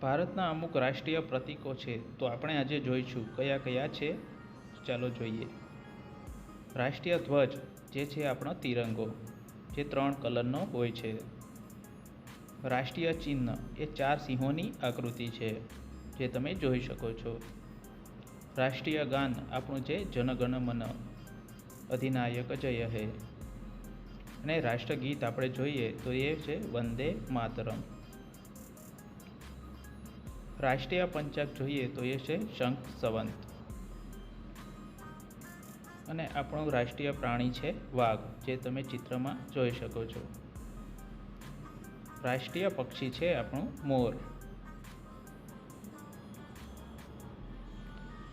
ભારતના અમુક રાષ્ટ્રીય પ્રતીકો છે, તો આપણે આજે જોઈશું. કયા કયા છે? ચાલો જોઈએ. રાષ્ટ્રીય ધ્વજ, જે છે આપણો તિરંગો, જે ત્રણ કલરનો હોય છે. રાષ્ટ્રીય ચિહ્ન, એ ચાર સિંહોની આકૃતિ છે, જે તમે જોઈ શકો છો. રાષ્ટ્રીય ગાન, આપણું જે જનગણમન, અધિનાયક જય હે. અને રાષ્ટ્રગીત આપણે જોઈએ, તો એ છે વંદે માતરમ. રાષ્ટ્રીય પંચક જોઈએ તો એ છે શંખ સંવંત. અને આપણું રાષ્ટ્રીય પ્રાણી છે વાઘ, જે તમે ચિત્રમાં જોઈ શકો છો. રાષ્ટ્રીય પક્ષી છે આપણું મોર.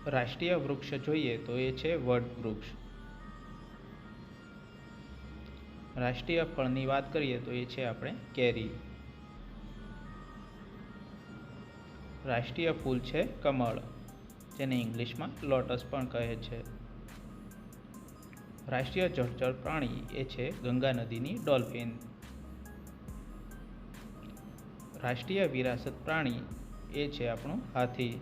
રાષ્ટ્રીય વૃક્ષ જોઈએ તો એ છે વડ વૃક્ષ. રાષ્ટ્રીય ફળની વાત કરીએ તો એ છે આપણે કેરી. રાષ્ટ્રીય ફૂલ છે કમળ, જેને ઇંગ્લિશમાં લોટસ પણ કહે છે. રાષ્ટ્રીય જળચર પ્રાણી એ છે ગંગા નદીની ડોલ્ફિન. રાષ્ટ્રીય વિરાસત પ્રાણી એ છે આપણું હાથી.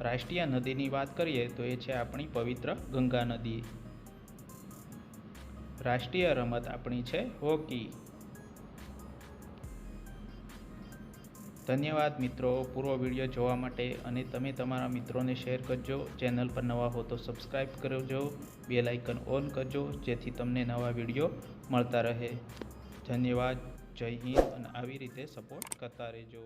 રાષ્ટ્રીય નદીની વાત કરીએ તો એ છે આપણી પવિત્ર ગંગા નદી. રાષ્ટ્રીય રમત આપણી છે હોકી. ધન્યવાદ મિત્રો. પૂરો વીડિયો જોવા માટે અને તમે તમારા મિત્રોને શેર કરજો. ચેનલ પર નવા હો તો સબસ્ક્રાઈબ કરજો. બેલ આઇકન ઓન કરજો જેથી તમને નવા વીડિયો મળતા રહે. ધન્યવાદ. જય હિન્દ અને આવી રીતે સપોર્ટ કરતા રહેજો.